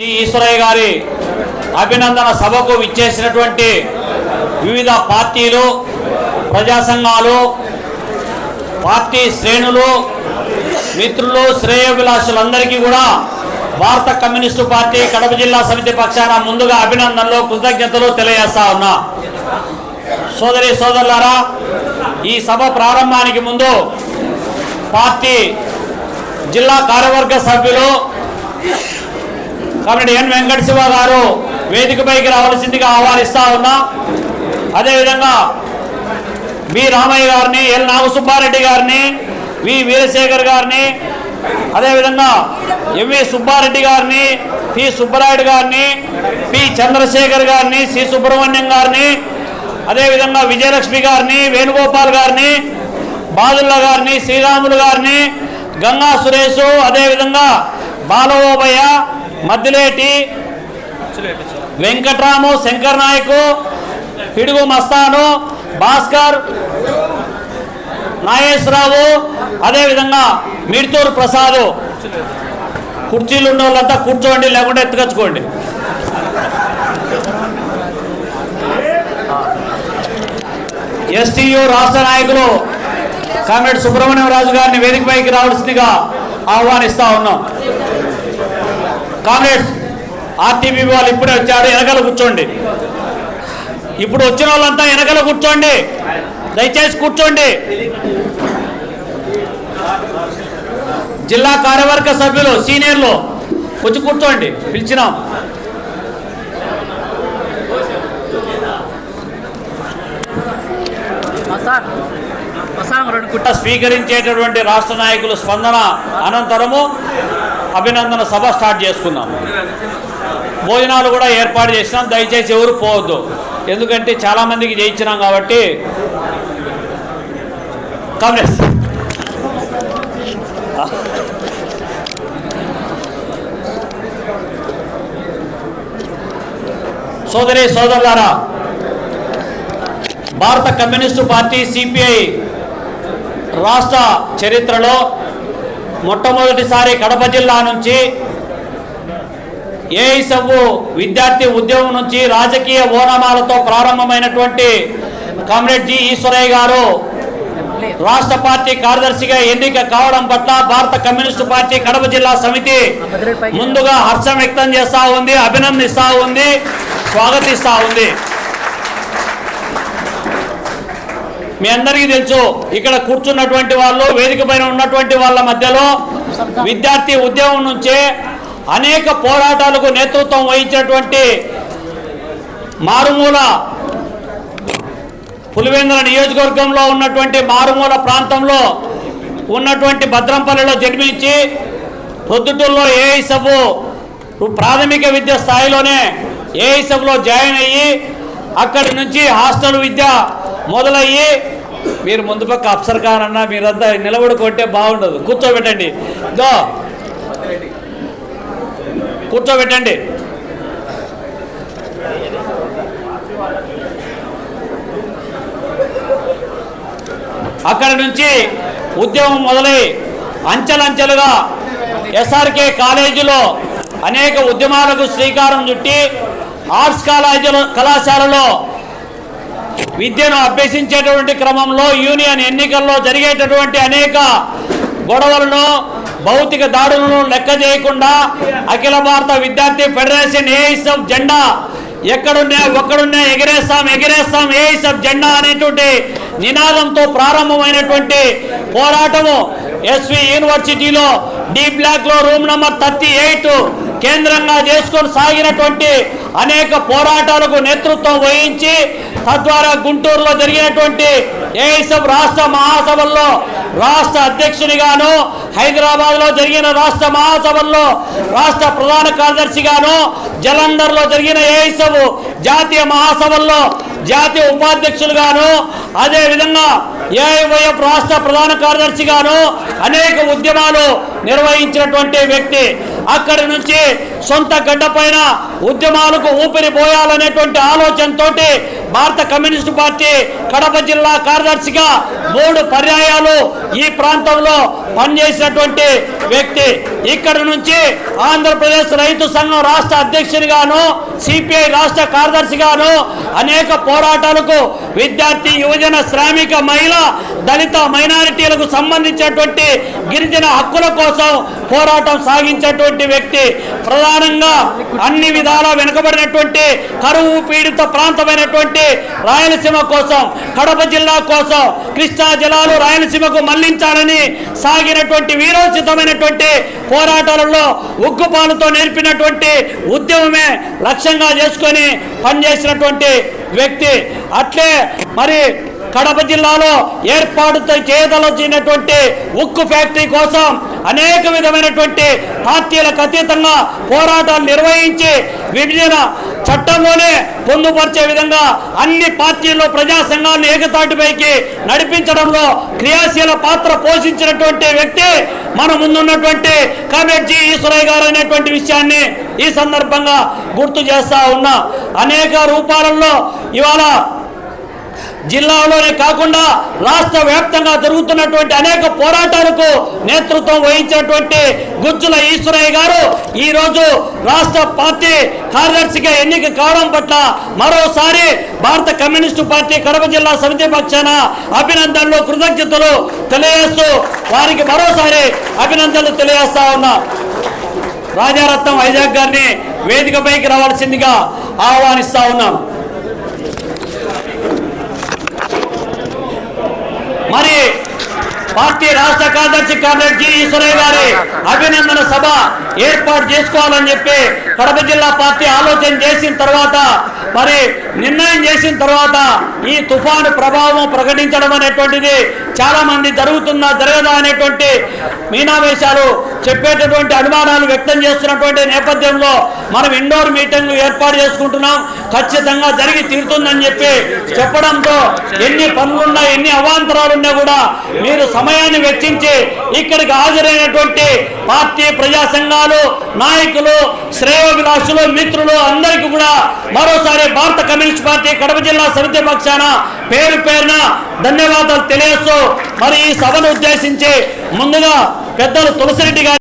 G Eshwaraiah గారి అభినందన సభకు విచ్చేసినటువంటి వివిధ పార్టీలు ప్రజా సంఘాలు పార్టీ శ్రేణులు మిత్రులు శ్రేయోభిలాషులందరికీ కూడా భారత కమ్యూనిస్టు పార్టీ కడప జిల్లా సమితి పక్షాన ముందుగా అభినందనలు కృతజ్ఞతలు తెలియజేస్తా ఉన్నా. సోదరి సోదరులారా ఈ సభ ప్రారంభానికి ముందు పార్టీ జిల్లా కార్యవర్గ సభ్యులు కాబట్టి ఎన్ వెంకట శివ గారు వేదికపైకి రావాల్సిందిగా ఆహ్వానిస్తా ఉన్నా. అదేవిధంగా బి రామయ్య గారిని ఎల్ నాగసుబ్బారెడ్డి గారిని వి వీరశేఖర్ గారిని అదేవిధంగా ఎంవి సుబ్బారెడ్డి గారిని పి సుబ్బరాయుడు గారిని పి చంద్రశేఖర్ గారిని సి సుబ్రహ్మణ్యం గారిని అదేవిధంగా విజయలక్ష్మి గారిని వేణుగోపాల్ గారిని బాదుల్లా గారిని శ్రీరాములు గారిని గంగా సురేష్ అదేవిధంగా బాలవోబయ్య మద్దిలేటి వెంకట్రాము శంకర్ నాయకు పిడుగు మస్తాను భాస్కర్ నాగేశ్వరరావు అదేవిధంగా మిడితూరు ప్రసాద్. కుర్చీలు ఉన్న వాళ్ళంతా కూర్చోండి లేకుండా ఎత్తుకొచ్చుకోండి. ఎస్టీయు రాష్ట్ర నాయకులు కామ్రేడ్ సుబ్రహ్మణ్యం రాజు గారిని వేదికపైకి రావాల్సిందిగా ఆహ్వానిస్తా ఉన్నాం. కామ్రేడ్స్ ఆర్టీబీ వాళ్ళు ఇప్పుడే వచ్చారు వెనకాల కూర్చోండి. ఇప్పుడు వచ్చిన వాళ్ళంతా వెనకాల కూర్చోండి. దయచేసి కూర్చోండి. జిల్లా కార్యవర్గ సభ్యులు సీనియర్లు వచ్చి కూర్చోండి. పిలిచినాం. స్వీకరించేటటువంటి రాష్ట్ర నాయకులు స్పందన అనంతరము. అభినందన సభ స్టార్ట్ చేసుకున్నాము భోజనాలు కూడా ఏర్పాటు చేసినాం. దయచేసి ఎవరు పోవద్దు. ఎందుకంటే చాలామందికి జయించినాం కాబట్టి. కాంగ్రెస్. సోదరి సోదరులారా భారత కమ్యూనిస్టు పార్టీ సిపిఐ రాష్ట్ర చరిత్రలో మొట్టమొదటిసారి కడప జిల్లా నుంచి ఏఐసవ్వు విద్యార్థి ఉద్యమం నుంచి రాజకీయ ఓనామాలతో ప్రారంభమైనటువంటి కామ్రేడ్ జి ఈశ్వరయ్య గారు రాష్ట్ర పార్టీ కార్యదర్శిగా ఎన్నిక కావడం పట్ల భారత కమ్యూనిస్టు పార్టీ కడప జిల్లా సమితి ముందుగా హర్షం వ్యక్తం చేస్తా ఉంది అభినందిస్తూ ఉంది స్వాగతిస్తూ ఉంది. మీ అందరికీ తెలుసు ఇక్కడ కూర్చున్నటువంటి వాళ్ళు వేదిక పైన ఉన్నటువంటి వాళ్ళ మధ్యలో విద్యార్థి ఉద్యమం నుంచే అనేక పోరాటాలకు నేతృత్వం వహించినటువంటి మారుమూల పులివెందుల నియోజకవర్గంలో ఉన్నటువంటి మారుమూల ప్రాంతంలో ఉన్నటువంటి భద్రంపల్లిలో జన్మించి ప్రొద్దుటూరులో ఏఐసబ్ ప్రాథమిక విద్య స్థాయిలోనే ఏఐసబ్లో జాయిన్ అయ్యి అక్కడి నుంచి హాస్టల్ విద్య మొదలయ్యి మీరు ముందు పక్క అప్సర్ ఖాన్ అన్న మీరంతా నిలబడి కొట్టే బాగుండదు. కూర్చోబెట్టండి. దో కూర్చోబెట్టండి. అక్కడి నుంచి ఉద్యమం మొదలై అంచెలంచెలుగా ఎస్ఆర్కే కాలేజీలో అనేక ఉద్యమాలకు శ్రీకారం చుట్టి ఆర్ట్స్ కాలేజీలో కళాశాలలో విద్యను అభ్యసించేటువంటి క్రమంలో యూనియన్ ఎన్నికల్లో జరిగేటటువంటి అనేక గొడవలను భౌతిక దాడులను లెక్క చేయకుండా అఖిల భారత విద్యార్థి ఫెడరేషన్ ఏఐసఫ్ జెండా ఎక్కడున్నా ఒక్కడున్నా ఎగిరేస్తాం ఎగిరేస్తాం ఏఐసఫ్ జెండా అనేటువంటి నినాదంతో ప్రారంభమైనటువంటి పోరాటము ఎస్వి యూనివర్సిటీలో డి బ్లాక్లో రూమ్ నంబర్ థర్టీ ఎయిట్ కేంద్రంగా చేసుకొని సాగినటువంటి అనేక పోరాటాలకు నేతృత్వం వహించి తద్వారా గుంటూరులో జరిగినటువంటి ఏఎస్ఎఫ్ రాష్ట్ర మహాసభల్లో రాష్ట్ర అధ్యక్షునిగాను హైదరాబాద్లో జరిగిన రాష్ట్ర మహాసభల్లో రాష్ట్ర ప్రధాన కార్యదర్శిగాను జలంధర్లో జరిగిన ఏఎస్ఎఫ్ జాతీయ మహాసభల్లో జాతీయ ఉపాధ్యక్షులుగాను అదేవిధంగా ఏఐవైఎఫ్ రాష్ట్ర ప్రధాన కార్యదర్శిగాను అనేక ఉద్యమాలు నిర్వహించినటువంటి వ్యక్తి. అక్కడి నుంచి సొంత గడ్డ పైన ఉద్యమాలకు ఊపిరి పోయాలనేటువంటి ఆలోచనతోటి భారత కమ్యూనిస్టు పార్టీ కడప జిల్లా కార్యదర్శిగా మూడు పర్యాయాలు ఈ ప్రాంతంలో పనిచేసినటువంటి వ్యక్తి. ఇక్కడ నుంచి ఆంధ్రప్రదేశ్ రైతు సంఘం రాష్ట్ర అధ్యక్షునిగాను సిపిఐ రాష్ట్ర కార్యదర్శిగాను అనేక పోరాటాలకు విద్యార్థి యువజన శ్రామిక మహిళ దళిత మైనారిటీలకు సంబంధించినటువంటి గిరిజన హక్కుల కోసం పోరాటం సాగించేటువంటి వ్యక్తి. ప్రధానంగా అన్ని విధాలా వెనుకబడినటువంటి కరువు పీడిత ప్రాంతమైనటువంటి రాయలసీమ కోసం కడప జిల్లా కోసం కృష్ణా జలాలు రాయలసీమకు మళ్ళించాలని సాగినటువంటి వీరోచితమైనటువంటి పోరాటాలలో ఉగ్గుపాలతో నేర్పినటువంటి ఉద్యమమే లక్ష్యంగా చేసుకొని పనిచేసినటువంటి వ్యక్తి. అట్లే మరి కడప జిల్లాలో ఏర్పాటుతో చేయదలచినటువంటి ఉక్కు ఫ్యాక్టరీ కోసం అనేక విధమైనటువంటి పార్టీలకు అతీతంగా పోరాటాలు నిర్వహించి విభజన చట్టంలోనే పొందుపరిచే విధంగా అన్ని పార్టీల్లో ప్రజా సంఘాన్ని ఏకతాటిపైకి నడిపించడంలో క్రియాశీల పాత్ర పోషించినటువంటి వ్యక్తి మన ముందున్నటువంటి కమెడ్జీ ఈశ్వరయ్య గారు అనేటువంటి విషయాన్ని ఈ సందర్భంగా గుర్తు చేస్తా ఉన్నా. అనేక రూపాలలో ఇవాళ జిల్లాలోనే కాకుండా రాష్ట్ర వ్యాప్తంగా జరుగుతున్నటువంటి అనేక పోరాటాలకు నేతృత్వం వహించినటువంటి గుజ్జుల ఈశ్వరయ్య గారు ఈ రోజు రాష్ట్ర పార్టీ కార్యదర్శిగా ఎన్నిక కావడం పట్ల మరోసారి భారత కమ్యూనిస్టు పార్టీ కడప జిల్లా సమితి పక్షాన అభినందనలు కృతజ్ఞతలు తెలియజేస్తూ వారికి మరోసారి అభినందనలు తెలియజేస్తా ఉన్నా. రాజారత్నం వైజాగ్ గారిని వేదికపైకి రావాల్సిందిగా ఆహ్వానిస్తా ఉన్నాం. మరి పార్టీ రాష్ట్ర కార్యదర్శి కార్యదర్శి జి ఈశ్వరయ్య గారి అభినందన సభ ఏర్పాటు చేసుకోవాలని చెప్పి కడప జిల్లా పార్టీ ఆలోచన చేసిన తర్వాత మరి నిర్ణయం చేసిన తర్వాత ఈ తుఫాను ప్రభావం ప్రకటించడం అనేటువంటిది చాలా మంది జరుగుతుందా జరగదా అనేటువంటి మీనావేశాలు చెప్పేటటువంటి అనుమానాలు వ్యక్తం చేస్తున్నటువంటి నేపథ్యంలో మనం ఇండోర్ మీటింగ్ ఏర్పాటు చేసుకుంటున్నాం. ఖచ్చితంగా జరిగి తీరుతుందని చెప్పి చెప్పడంతో ఎన్ని పనులున్నా ఎన్ని అవాంతరాలున్నా కూడా మీరు సమయాన్ని వెచ్చించి ఇక్కడికి హాజరైనటువంటి పార్టీ ప్రజా సంఘాలు నాయకులు శ్రేయోభిలాషులు మిత్రులు అందరికీ కూడా మరోసారి భారత కమ్యూనిస్ట్ పార్టీ కడప జిల్లా సమితి పక్షాన పేరు పేరున ధన్యవాదాలు తెలియస్తూ మరి ఈ సభను ఉద్దేశించి ముందుగా పెద్దలు తులసిరెడ్డి గారు